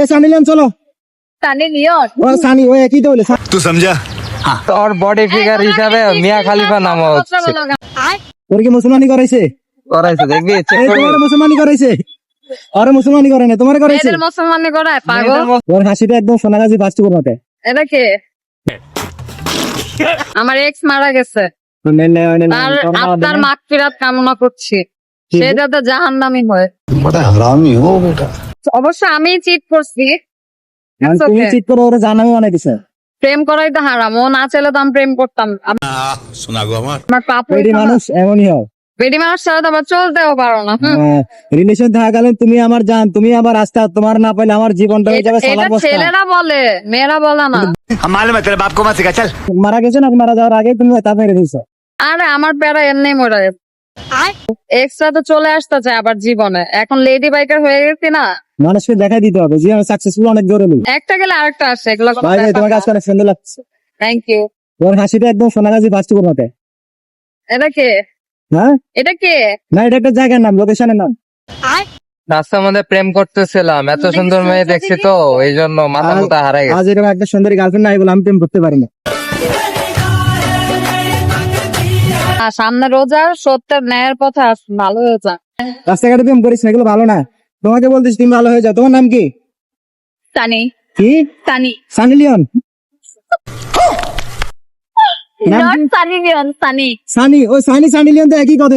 এ চলো। সানি নিয়র। কি মুসলমানি করাইছে? করাইছে একদম সোনাগাজী ফাস্ট করতে এটা এক্স মারা গেছে। আর আপনার কামনা করছি। সে যাতে জাহান্নামি হয়। অবশ্য আমি চিট করছি। চিট করে ওরা জানাবি অনেক কিছু। প্রেম করাই তো হারাম না চাইলে তো আমি হ্যাঁ, তুমি আমার জান তুমি আমার আস্থা তোমার না পাইলে আমার জীবনটা হয়ে যাবে সালাম বলে মেয়েরা বলে না। মালুম তোর মারা গেছে না মারা যাওয়ার আগে তুমি তা মেরে দিছো আরে আমার প্যারা এমনি মরে এক্সট্রা তো চলে আসতে চায় আবার জীবনে। এখন লেডি বাইকার হয়ে গেছি না। মানুষকে দেখাই দিতে হবে যে আমি সাকসেসফুল অনেক জরুরি একটা গেলে আরেকটা আসে এগুলো ভাই তোমার কাছে অনেক সুন্দর লাগছে। থ্যাংক ইউ তোর হাসিটা একদম সোনাগাছি ফার্স্ট এটা কে? হ্যাঁ? এটা কে? না এটা একটা জায়গার নাম লোকেশনের নাম। রাস্তার মধ্যে প্রেম করতেছিলাম এত সুন্দর মেয়ে দেখছি তো এই জন্য মাথা মুথা হারাই গেছে। আজ এরকম একটা সুন্দরী গার্লফ্রেন্ড নাই বলে আমি প্রেম করতে পারি না। আর সামনে রোজা সত্যের ন্যায়ের পথে ভালো হয়ে যা। রাস্তাঘাটে তুমি করিস না এগুলো ভালো না। তোমাকে বলতিস তুমি ভালো হয়ে যাও। তোমার নাম কি? তানি। কি? তানি। সানি সানিলিয়ন তো একই কথা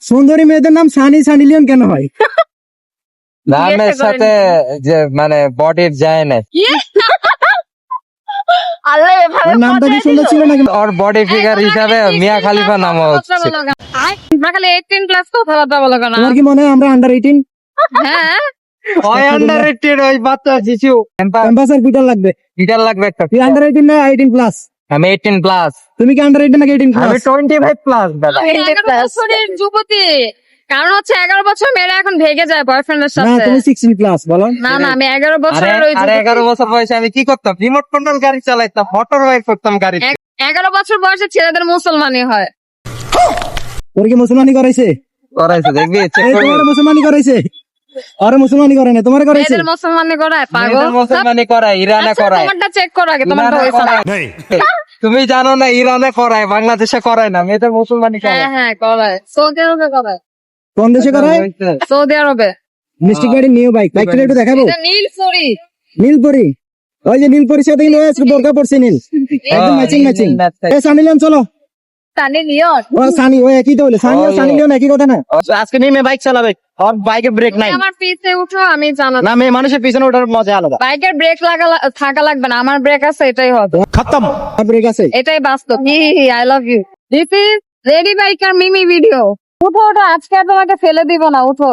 সুন্দরী মেয়েদের নাম সানি সানি লিওন কেন হয়? নামের সাথে যে মানে বডির যায় না। নামটা কি সুন্দর ছিল নাকি? ওর বডি ফিগার হিসাবে মিয়া খালিফা নাম হচ্ছে। তোমরা খালি এইটিন প্লাস কথাবার্তা বলো কেন তোমার কি মনে হয় আমরা আন্ডার এইটিন হ্যাঁ। ওই আন্ডাররেটেড ওই বাচ্চা শিশু। ক্যাম্পাসের লাগবে। লাগবে একটা। তুই আন্ডার এইটিন না এইটিন প্লাস আমি 18 প্লাস তুমি কি আন্ডার এইটিন নাকি এইটিন আমি প্লাস 25 প্লাস দাদা আমি বছরের যুবতী। কারণ হচ্ছে এগারো বছর মেয়েরা এখন ভেগে যায় বয়ফ্রেন্ডের না তুমি সিক্সটিন প্লাস বলো। না না আমি এগারো আরে বছরের ওই আরে যুবতী। এগারো বছর বয়সে আমি কি করতাম? রিমোট কন্ট্রোল গাড়ি চালাইতাম মোটর বাইক করতাম গাড়ি এক- এগারো বছর বয়সে ছেলেদের মুসলমানই হয়। তোর কি মুসলমানি করাইছে? করাইছে দেখবি তোমার মুসলমানি করাইছে? আরে মুসলমানি করে না তোমার করাইছে? মেয়েদের করায় পাগল। মুসলমানি করায় ইরানে আচ্ছা, করায়। তোমারটা চেক করো আগে তোমারটা না তুমি জানো না ইরানে করায় বাংলাদেশে করায় না মেয়েদের মুসলমানি হ্যাঁ করায় হ্যাঁ করায়। সৌদি আরবে করায়। কোন দেশে করায় সৌদি আরবে। মিস্টিক গাড়ি নিউ বাইক। বাইকটা একটু দেখাবো? এটা নীলফুরি। নীলপরি ওই যে নীলপরির সাথে কিন্তু আজকে বোরকা পড়ছে নীল। একদম ম্যাচিং ম্যাচিং এ সানি লিওন চলো। সানি লিওন। ও সানি ও একই তো বলে। সানি ও ও, সানি লিওন একই কথা না? আজকে নেমে বাইক চালাবে। আর বাইকে ব্রেক নাই। আমার পিছে উঠো আমি জানো না মেয়ে মানুষের পিছনে ওঠার মজা আলাদা। বাইকের ব্রেক লাগা থাকা লাগবে না। আমার ব্রেক আছে এটাই হবে। ব্রেক আছে। এটাই বাস্তব। I love you this is ready biker Mimi video. উঠো ওঠো আজকে আর তোমাকে ফেলে দিব না উঠো।